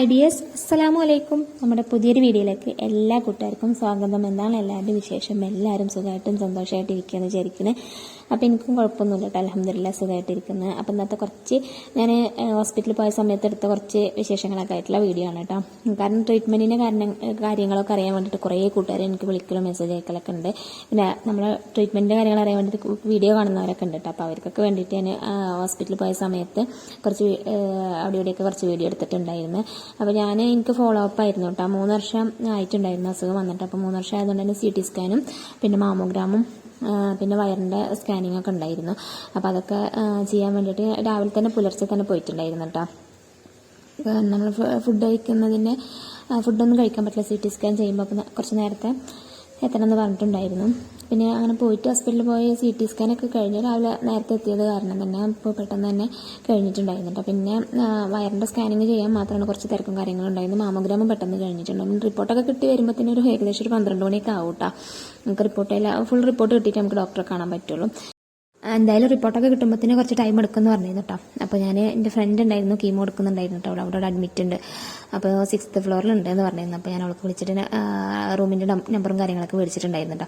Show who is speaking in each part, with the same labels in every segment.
Speaker 1: Hi dears അസ്സലാമു അലൈക്കും നമ്മുടെ പുതിയൊരു വീഡിയോയിലേക്ക് എല്ലാ കൂട്ടുകാർക്കും സ്വാഗതം. എന്താണ് എല്ലാവരുടെയും വിശേഷം? എല്ലാവരും സുഖമായിട്ടും സന്തോഷമായിട്ട് ഇരിക്കുകയെന്ന് വിചാരിക്കുന്നത്. അപ്പോൾ എനിക്കും കുഴപ്പമൊന്നുമില്ല കേട്ടോ. അലഹമില്ല സുഖമായിട്ടിരിക്കുന്നത് അപ്പോൾ ഇന്നത്തെ കുറച്ച് ഞാൻ ഹോസ്പിറ്റലിൽ പോയ സമയത്ത് എടുത്ത കുറച്ച് വിശേഷങ്ങളൊക്കെ ആയിട്ടുള്ള വീഡിയോ ആണ് കേട്ടോ. കാരണം ട്രീറ്റ്മെന്റിന്റെ കാരണം കാര്യങ്ങളൊക്കെ അറിയാൻ വേണ്ടിയിട്ട് കുറേ കൂട്ടുകാർ എനിക്ക് വിളിക്കലും മെസ്സേജ് അയക്കലൊക്കെ ഉണ്ട്. പിന്നെ നമ്മൾ ട്രീറ്റ്മെന്റിന്റെ കാര്യങ്ങൾ അറിയാൻ വേണ്ടിയിട്ട് വീഡിയോ കാണുന്നവരൊക്കെ ഉണ്ട് കേട്ടോ. അപ്പോൾ അവർക്കൊക്കെ വേണ്ടിയിട്ട് ഞാൻ ഹോസ്പിറ്റലിൽ പോയ സമയത്ത് കുറച്ച് അവിടെ ഇവിടെയൊക്കെ കുറച്ച് വീഡിയോ എടുത്തിട്ടുണ്ടായിരുന്നു. അപ്പോൾ ഞാൻ എനിക്ക് ഫോളോ അപ്പ് ആയിരുന്നു കേട്ടോ. മൂന്ന് വർഷം ആയിട്ടുണ്ടായിരുന്നു അസുഖം വന്നിട്ട്. അപ്പോൾ മൂന്ന് വർഷം ആയതുകൊണ്ട് തന്നെ സി ടി സ്കാനും പിന്നെ മാമോഗ്രാമും പിന്നെ വയറിന്റെ സ്കാനിങ് ഒക്കെ ഉണ്ടായിരുന്നു. അപ്പോൾ അതൊക്കെ ചെയ്യാൻ വേണ്ടിയിട്ട് രാവിലെ തന്നെ പുലർച്ചെ തന്നെ പോയിട്ടുണ്ടായിരുന്നു കേട്ടോ നമ്മൾ ഫുഡ് കഴിക്കുന്നതിന് ഫുഡൊന്നും കഴിക്കാൻ പറ്റില്ല. സി ടി സ്കാൻ ചെയ്യുമ്പോൾ കുറച്ച് നേരത്തെ എത്തണമെന്ന് പറഞ്ഞിട്ടുണ്ടായിരുന്നു. പിന്നെ അങ്ങനെ പോയിട്ട് ഹോസ്പിറ്റലിൽ പോയി സി ടി സ്കാനൊക്കെ കഴിഞ്ഞ് രാവിലെ നേരത്തെ എത്തിയത് കാരണം തന്നെ ഇപ്പോൾ പെട്ടെന്ന് തന്നെ കഴിഞ്ഞിട്ടുണ്ടായിരുന്നു. പിന്നെ വയറിന്റെ സ്കാനിങ് ചെയ്യാൻ മാത്രമാണ് കുറച്ച് തിരക്കും കാര്യങ്ങളും ഉണ്ടായിരുന്നു മാമോഗ്രാമും പെട്ടെന്ന് കഴിഞ്ഞിട്ടുണ്ടായിരുന്നു റിപ്പോർട്ടൊക്കെ കിട്ടി വരുമ്പോൾ തന്നെ ഒരു ഏകദേശം ഒരു പന്ത്രണ്ട് മണിയൊക്കെ ആവും നമുക്ക് റിപ്പോർട്ട് ഫുൾ റിപ്പോർട്ട് കിട്ടിയിട്ട് നമുക്ക് ഡോക്ടറെ കാണാൻ പറ്റുള്ളൂ. എന്തായാലും റിപ്പോർട്ടൊക്കെ കിട്ടുമ്പോഴത്തേന് കുറച്ച് ടൈം എടുക്കുമെന്ന് പറഞ്ഞിരുന്നു കേട്ടോ അപ്പോൾ ഞാൻ എന്റെ ഫ്രണ്ട് ഉണ്ടായിരുന്നു കീമോ എടുക്കുന്നുണ്ടായിരുന്നു കേട്ടോ അവിടെ അവിടെ അഡ്മിറ്റ് ഉണ്ട്. അപ്പോൾ സിക്സ്ത് ഫ്ലോറിലുണ്ട് എന്ന് പറഞ്ഞിരുന്നു. അപ്പോൾ ഞാൻ അവൾക്ക് വിളിച്ചിട്ട് റൂമിന്റെ നമ്പറും കാര്യങ്ങളൊക്കെ മേടിച്ചിട്ടുണ്ടായിരുന്നു കേട്ടോ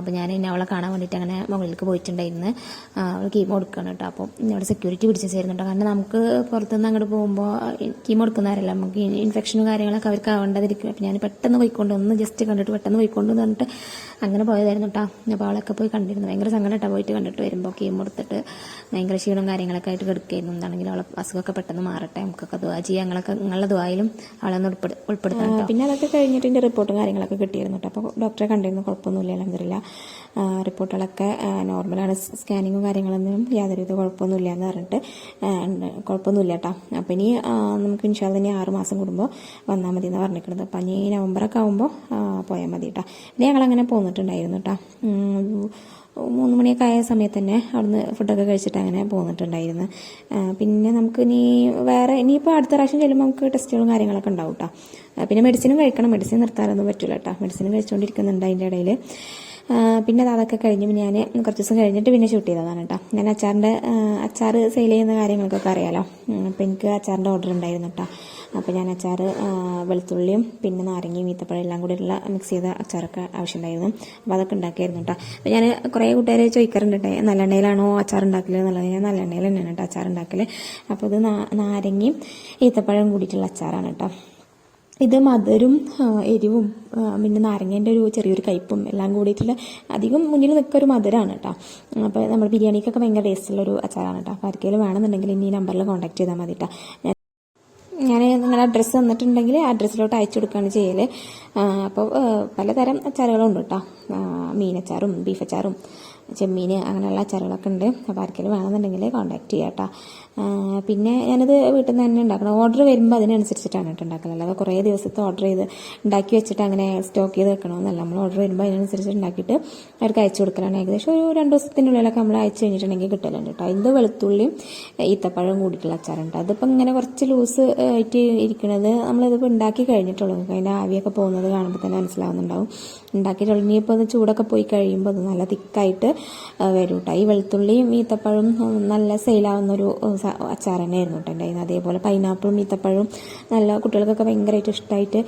Speaker 1: അപ്പോൾ ഞാൻ എന്നെ അവളെ കാണാൻ വേണ്ടിയിട്ട് അങ്ങനെ മുകളിലേക്ക് പോയിട്ടുണ്ടായിരുന്നു. അവൾ കീമോ എടുക്കുകയാണ് കേട്ടോ അപ്പോൾ അവിടെ സെക്യൂരിറ്റി പിടിച്ചു ചേരുന്നു കേട്ടോ കാരണം നമുക്ക് പുറത്തുനിന്ന് അങ്ങോട്ട് പോകുമ്പോൾ കീമോ എടുക്കുന്നവരല്ല. നമുക്ക് ഇൻഫെക്ഷനും കാര്യങ്ങളൊക്കെ അവർക്ക് ആവേണ്ടതിരിക്കും. അപ്പോൾ ഞാൻ പെട്ടെന്ന് പോയിക്കൊണ്ട് ഒന്ന് ജസ്റ്റ് കണ്ടിട്ട് പെട്ടെന്ന് പോയിക്കൊണ്ട് എന്ന് പറഞ്ഞിട്ട് അങ്ങനെ പോയതായിരുന്നു കേട്ടോ അപ്പോൾ അവളൊക്കെ പോയി കണ്ടിരുന്നു. ഭയങ്കര സങ്കടം കേട്ടോ പോയിട്ട് കണ്ടിട്ട് വരുമ്പോൾ കീമോ എടുത്തിട്ട് ഭയങ്കര ക്ഷീണം കാര്യങ്ങളൊക്കെ ആയിട്ട് കിടക്കുകയായിരുന്നു എന്താണെങ്കിലും അവളെ അസുഖമൊക്കെ പെട്ടെന്ന് മാറട്ടെ. നമുക്കൊക്കെ ദുവാ ചെയ്യാം. ഞങ്ങളൊക്കെ നിങ്ങളുടെ ദുവായിലും അവളെ ഒന്ന് ഉൾപ്പെടു ഉൾപ്പെടുത്താം പിന്നെ അതൊക്കെ കഴിഞ്ഞിട്ട് എന്റെ റിപ്പോർട്ടും കാര്യങ്ങളൊക്കെ കിട്ടിയിരുന്നു കേട്ടോ അപ്പോൾ ഡോക്ടറെ കണ്ടിരുന്നു കുഴപ്പമൊന്നുമില്ല അലഹമില്ല റിപ്പോർട്ടുകളൊക്കെ നോർമലാണ് സ്കാനിങ്ങും കാര്യങ്ങളൊന്നും യാതൊരുവിധ കുഴപ്പമൊന്നുമില്ല എന്ന് പറഞ്ഞിട്ട് കുഴപ്പമൊന്നുമില്ല കേട്ടോ അപ്പം ഇനി നമുക്ക് ഇൻഷാല്ല ഇനി ആറ് മാസം കൂടുമ്പോൾ വന്നാൽ മതി എന്ന് പറഞ്ഞിരിക്കുന്നത് അപ്പം ഇനി നവംബറൊക്കെ ആകുമ്പോൾ പോയാൽ മതി കേട്ടോ പിന്നെ ഞങ്ങളങ്ങനെ പോന്നിട്ടുണ്ടായിരുന്നു കേട്ടോ മൂന്ന് മണിയൊക്കെ ആയ സമയത്ത് തന്നെ അവിടുന്ന് ഫുഡൊക്കെ കഴിച്ചിട്ട് അങ്ങനെ പോന്നിട്ടുണ്ടായിരുന്നു. പിന്നെ നമുക്ക് ഇനി വേറെ ഇനിയിപ്പോൾ അടുത്ത പ്രാവശ്യം ചെല്ലുമ്പോൾ നമുക്ക് ടെസ്റ്റുകളും കാര്യങ്ങളൊക്കെ ഉണ്ടാവും കേട്ടോ പിന്നെ മെഡിസിനും കഴിക്കണം. മെഡിസിൻ നിർത്താനൊന്നും പറ്റില്ല കേട്ടോ മെഡിസിനും കഴിച്ചുകൊണ്ടിരിക്കുന്നുണ്ട് അതിന്റെ ഇടയിൽ പിന്നെ അത് അതൊക്കെ കഴിഞ്ഞ് ഞാൻ കുറച്ച് ദിവസം കഴിഞ്ഞിട്ട് പിന്നെ ഷൂട്ട് ചെയ്തതാണ് കേട്ടോ ഞാൻ അച്ചാറിന്റെ അച്ചാർ സെയിൽ ചെയ്യുന്ന കാര്യങ്ങൾക്കൊക്കെ അറിയാലോ. അപ്പോൾ എനിക്ക് അച്ചാറിന്റെ ഓർഡർ ഉണ്ടായിരുന്നു കേട്ടോ അപ്പോൾ ഞാൻ അച്ചാർ വെളുത്തുള്ളിയും പിന്നെ നാരങ്ങയും ഈത്തപ്പഴം എല്ലാം കൂടിയുള്ള മിക്സ് ചെയ്ത അച്ചാറൊക്കെ ആവശ്യമുണ്ടായിരുന്നു. അപ്പോൾ അതൊക്കെ ഉണ്ടാക്കിയായിരുന്നു കേട്ടോ അപ്പോൾ ഞാൻ കുറേ കൂട്ടുകാർ ചോദിക്കാറുണ്ട് കേട്ടോ നല്ലെണ്ണയിലാണോ അച്ചാർ ഉണ്ടാക്കൽ എന്നുള്ളത്. ഞാൻ നല്ലെണ്ണയിൽ തന്നെയാണ് കേട്ടോ അച്ചാർ ഉണ്ടാക്കൽ അപ്പോൾ ഇത് നാരങ്ങയും ഈത്തപ്പഴം കൂടിയിട്ടുള്ള അച്ചാറാണ് കേട്ടോ ഇത് മധുരും എരിവും പിന്നെ നാരങ്ങേന്റെ ഒരു ചെറിയൊരു കയ്പും എല്ലാം കൂടിയിട്ടുള്ള അധികം മുന്നിൽ നിൽക്കുക ഒരു മധുരമാണ് കേട്ടോ അപ്പോൾ നമ്മൾ ബിരിയാണിക്കൊക്കെ ഭയങ്കര ടേസ്റ്റുള്ളൊരു അച്ചാറാണ് കേട്ടോ അപ്പോൾ ആർക്കെങ്കിലും വേണമെന്നുണ്ടെങ്കിൽ ഇനി ഈ നമ്പറിൽ കോൺടാക്ട് ചെയ്താൽ മതി കേട്ടോ ഞാൻ നിങ്ങളുടെ അഡ്രസ്സ് തന്നിട്ടുണ്ടെങ്കിൽ അഡ്രസ്സിലോട്ട് അയച്ചു കൊടുക്കുകയാണ് ചെയ്യൽ അപ്പോൾ പലതരം അച്ചാറുകളുണ്ട് കേട്ടോ. മീനച്ചാറും ബീഫ് അച്ചാറും. ചെമ്മീൻ അങ്ങനെയുള്ള അച്ചാറുകളൊക്കെ ഉണ്ട്. അപ്പോൾ ആർക്കെങ്കിലും വേണമെന്നുണ്ടെങ്കിൽ കോൺടാക്ട് ചെയ്യാം കേട്ടോ പിന്നെ ഞാനത് വീട്ടിൽ നിന്ന് തന്നെ ഉണ്ടാക്കണം. ഓർഡർ വരുമ്പോൾ അതിനനുസരിച്ചിട്ടാണ് കേട്ടോ ഉണ്ടാക്കുന്നത്. അല്ലാതെ കുറേ ദിവസത്തെ ഓർഡർ ചെയ്ത് ഉണ്ടാക്കി വെച്ചിട്ട് അങ്ങനെ സ്റ്റോക്ക് ചെയ്ത് വെക്കണമെന്നല്ല നമ്മൾ ഓർഡർ വരുമ്പോൾ അതിനനുസരിച്ച് ഉണ്ടാക്കിയിട്ട് അവർക്ക് അയച്ചു കൊടുക്കലാണ് ഏകദേശം. ഒരു രണ്ട് ദിവസത്തിനുള്ളിലൊക്കെ നമ്മൾ അയച്ചു കഴിഞ്ഞിട്ടുണ്ടെങ്കിൽ കിട്ടലുണ്ട് കേട്ടോ ഇത് വെളുത്തുള്ളിയും ഈത്തപ്പഴം കൂടിയിട്ടുള്ള അച്ചാറുണ്ട് അതിപ്പോൾ ഇങ്ങനെ കുറച്ച് ലൂസ് ആയിട്ട് ഇരിക്കുന്നത് നമ്മളിതിപ്പോൾ ഉണ്ടാക്കി കഴിഞ്ഞിട്ടുള്ളൂ. അതിന്റെ ആവിയൊക്കെ പോകുന്നത് കാണുമ്പോൾ തന്നെ മനസ്സിലാവുന്നുണ്ടാവും. ഉണ്ടാക്കിയിട്ടുള്ളൂ. ഇനിയിപ്പോൾ അത് ചൂടൊക്കെ പോയി കഴിയുമ്പോൾ അത് നല്ല തിക്കായിട്ട് വരും കേട്ടോ ഈ വെളുത്തുള്ളിയും ഈത്തപ്പഴവും നല്ല സെയിലാവുന്നൊരു അച്ചാർ തന്നെ തന്നെയായിരുന്നു കേട്ടോ എന്റെ അതേപോലെ പൈനാപ്പിളും ഈത്തപ്പഴവും നല്ല കുട്ടികൾക്കൊക്കെ ഭയങ്കരമായിട്ട് ഇഷ്ടമായിട്ട്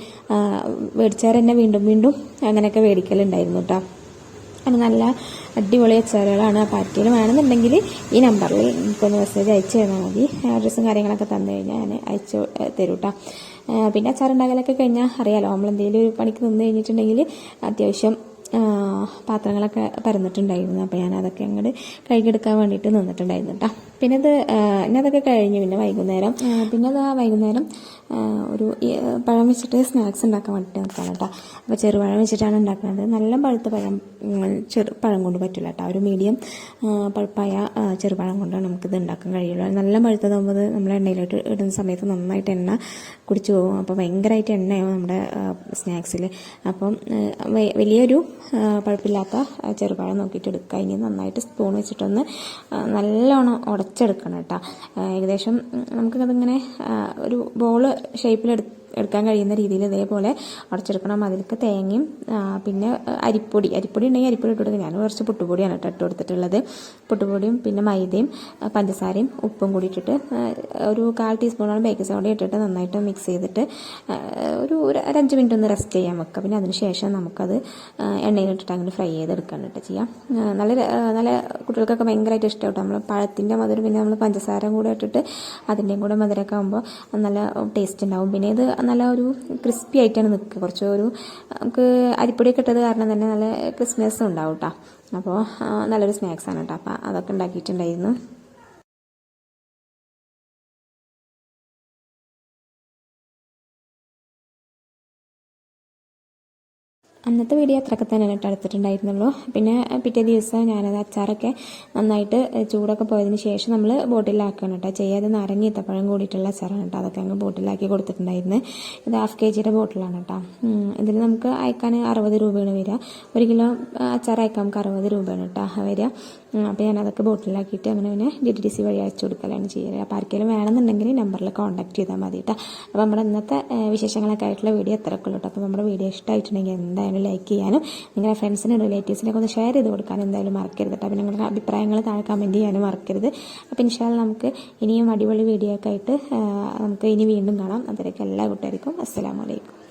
Speaker 1: മേടിച്ചാൽ തന്നെ വീണ്ടും വീണ്ടും അങ്ങനെയൊക്കെ മേടിക്കലുണ്ടായിരുന്നു കേട്ടോ അങ്ങനെ നല്ല അടിപൊളി അച്ചാറുകളാണ്. ആ ആർക്കെങ്കിലും വേണമെന്നുണ്ടെങ്കിൽ ഈ നമ്പറിൽ എനിക്കൊന്ന് മെസ്സേജ് അയച്ചു തന്നാൽ മതി. അഡ്രസ്സും കാര്യങ്ങളൊക്കെ തന്നു കഴിഞ്ഞാൽ ഞാൻ അയച്ചു തരും കേട്ടോ പിന്നെ അച്ചാറുണ്ടാക്കലൊക്കെ കഴിഞ്ഞാൽ അറിയാലോ നമ്മൾ എന്തെങ്കിലും ഒരു പണിക്ക് നിന്ന് കഴിഞ്ഞിട്ടുണ്ടെങ്കിൽ അത്യാവശ്യം പാത്രങ്ങളൊക്കെ പരന്നിട്ടുണ്ടായിരുന്നു. അപ്പോൾ ഞാൻ അതൊക്കെ അങ്ങോട്ട് കഴുകിയെടുക്കാൻ വേണ്ടിയിട്ട് നിന്നിട്ടുണ്ടായിരുന്നു കേട്ടോ പിന്നെ അത് പിന്നെ അതൊക്കെ കഴിഞ്ഞു പിന്നെ വൈകുന്നേരം. പിന്നെ അത് വൈകുന്നേരം ഒരു പഴം വെച്ചിട്ട് സ്നാക്സ് ഉണ്ടാക്കാൻ വേണ്ടിയിട്ട് നിൽക്കുകയാണ് കേട്ടോ അപ്പോൾ ചെറുപഴം വെച്ചിട്ടാണ് ഉണ്ടാക്കുന്നത്. നല്ല പഴുത്ത പഴം ചെറു പഴം കൊണ്ട് പറ്റില്ല കേട്ടോ ഒരു മീഡിയം പഴുപ്പായ ചെറുപഴം കൊണ്ടാണ് നമുക്കിത് ഉണ്ടാക്കാൻ കഴിയുള്ളൂ. നല്ല പഴുത്തതാകുമ്പോൾ നമ്മൾ എണ്ണയിലോട്ട് ഇടുന്ന സമയത്ത് നന്നായിട്ട് എണ്ണ കുടിച്ചു പോകും. അപ്പോൾ ഭയങ്കരമായിട്ട് എണ്ണയാവും നമ്മുടെ സ്നാക്സിൽ അപ്പം വലിയൊരു പഴുപ്പില്ലാത്ത ചെറുപഴം നോക്കിയിട്ട് എടുക്കുക ഇനി നന്നായിട്ട് സ്പൂൺ വെച്ചിട്ടൊന്ന് നല്ലോണം നല്ലോണം ഉടച്ചെടുക്കണം കേട്ടോ. ഏകദേശം നമുക്കതിങ്ങനെ ഒരു ബോൾ ഷേപ്പിലെടുത്ത് എടുക്കാൻ കഴിയുന്ന രീതിയിൽ ഇതേപോലെ അടച്ചെടുക്കണം. അതിലേക്ക് തേങ്ങയും പിന്നെ അരിപ്പൊടി. അരിപ്പൊടി ഉണ്ടെങ്കിൽ അരിപ്പൊടി ഇട്ട് ഞാൻ കുറച്ച് പുട്ടുപൊടിയാണ് കേട്ടോ ഇട്ട് കൊടുത്തിട്ടുള്ളത്. പുട്ടുപൊടിയും പിന്നെ മൈദയും പഞ്ചസാരയും ഉപ്പും കൂടി ഇട്ടിട്ട് ഒരു കാൽ ടീസ്പൂണോളം ബേക്കിംഗ് സോഡ ഇട്ടിട്ട് നന്നായിട്ട് മിക്സ് ചെയ്തിട്ട് ഒരു ഒരു അഞ്ച് മിനിറ്റ് ഒന്ന് റെസ്റ്റ് ചെയ്യാൻ വെക്കുക. പിന്നെ അതിനുശേഷം നമുക്കത് എണ്ണയിലിട്ടിട്ട് അങ്ങനെ ഫ്രൈ ചെയ്തെടുക്കാൻ കേട്ടോ ചെയ്യാം. നല്ല നല്ല കുട്ടികൾക്കൊക്കെ ഭയങ്കരമായിട്ട് ഇഷ്ടം നമ്മൾ പഴത്തിന്റെ മധുരം പിന്നെ നമ്മൾ പഞ്ചസാര കൂടെ ഇട്ടിട്ട് അതിന്റെയും കൂടെ മധുരമൊക്കെ ആകുമ്പോൾ നല്ല ടേസ്റ്റ് ഉണ്ടാവും. പിന്നെ ഇത് നല്ല ഒരു ക്രിസ്പി ആയിട്ടാണ് നിൽക്കുക. കുറച്ച് ഒരു നമുക്ക് അരിപ്പൊടിയൊക്കെ ഇട്ടത് കാരണം തന്നെ നല്ല ക്രിസ്മസ് ഉണ്ടാവും കേട്ടോ അപ്പോൾ നല്ലൊരു സ്നാക്സാണ് കേട്ടോ അപ്പോൾ അതൊക്കെ ഉണ്ടാക്കിയിട്ടുണ്ടായിരുന്നു. അന്നത്തെ വീഡിയോ അത്രയൊക്കെ തന്നെ കേട്ടോ എടുത്തിട്ടുണ്ടായിരുന്നുള്ളൂ. പിന്നെ പിറ്റേ ദിവസം ഞാനത് അച്ചാറൊക്കെ നന്നായിട്ട് ചൂടൊക്കെ പോയതിന് ശേഷം നമ്മൾ ബോട്ടിലാക്കണം കേട്ടോ. ചെയ്യാതെ നാരങ്ങ ഈത്തപ്പഴം കൂടിയിട്ടുള്ള അച്ചാറാണ് കേട്ടോ അതൊക്കെ അങ്ങ് ബോട്ടിലാക്കി കൊടുത്തിട്ടുണ്ടായിരുന്നു. ഇത് ഹാഫ് കെ ജിയുടെ ബോട്ടിലാണ് കേട്ടോ. ഇതിൽ നമുക്ക് അയക്കാൻ അറുപത് രൂപയാണ് വരിക. ഒരു കിലോ അച്ചാർ അയക്കാൻ നമുക്ക് അറുപത് രൂപയാണ് കേട്ടോ വരിക. അപ്പോൾ ഞാൻ അതൊക്കെ ബോട്ടിലാക്കിയിട്ട് അങ്ങനെ പിന്നെ ഡി ടി ഡി സി വഴി അയച്ചു കൊടുക്കലാണ് ചെയ്യുക അപ്പോൾ ആർക്കെങ്കിലും വേണമെന്നുണ്ടെങ്കിൽ നമ്പറിൽ കോൺടാക്ട് ചെയ്താൽ മതി കേട്ടോ അപ്പോൾ നമ്മുടെ ഇന്നത്തെ വിശേഷങ്ങളൊക്കെ ആയിട്ടുള്ള വീഡിയോ എത്ര ഉള്ളൂ കേട്ടോ അപ്പോൾ നമ്മുടെ വീഡിയോ ഇഷ്ടമായിട്ടുണ്ടെങ്കിൽ എന്തായാലും ലൈക്ക് ചെയ്യാനും നിങ്ങളുടെ ഫ്രണ്ട്സിനും റിലേറ്റീവ്സിനൊക്കെ ഒന്ന് ഷെയർ ചെയ്ത് കൊടുക്കാനും എന്തായാലും മറക്കരുത് കേട്ടോ അപ്പോൾ നിങ്ങളുടെ അഭിപ്രായങ്ങൾ താഴെ കമന്റ് ചെയ്യാനും മറക്കരുത്. അപ്പോൾ ഇൻഷാല്ല നമുക്ക് ഇനിയും അടിപൊളി വീഡിയോ ഒക്കെ ആയിട്ട് നമുക്ക് ഇനി വീണ്ടും കാണാം. അതിലേക്ക് എല്ലാ കൂട്ടുകാർക്കും അസ്സലാമലൈക്കും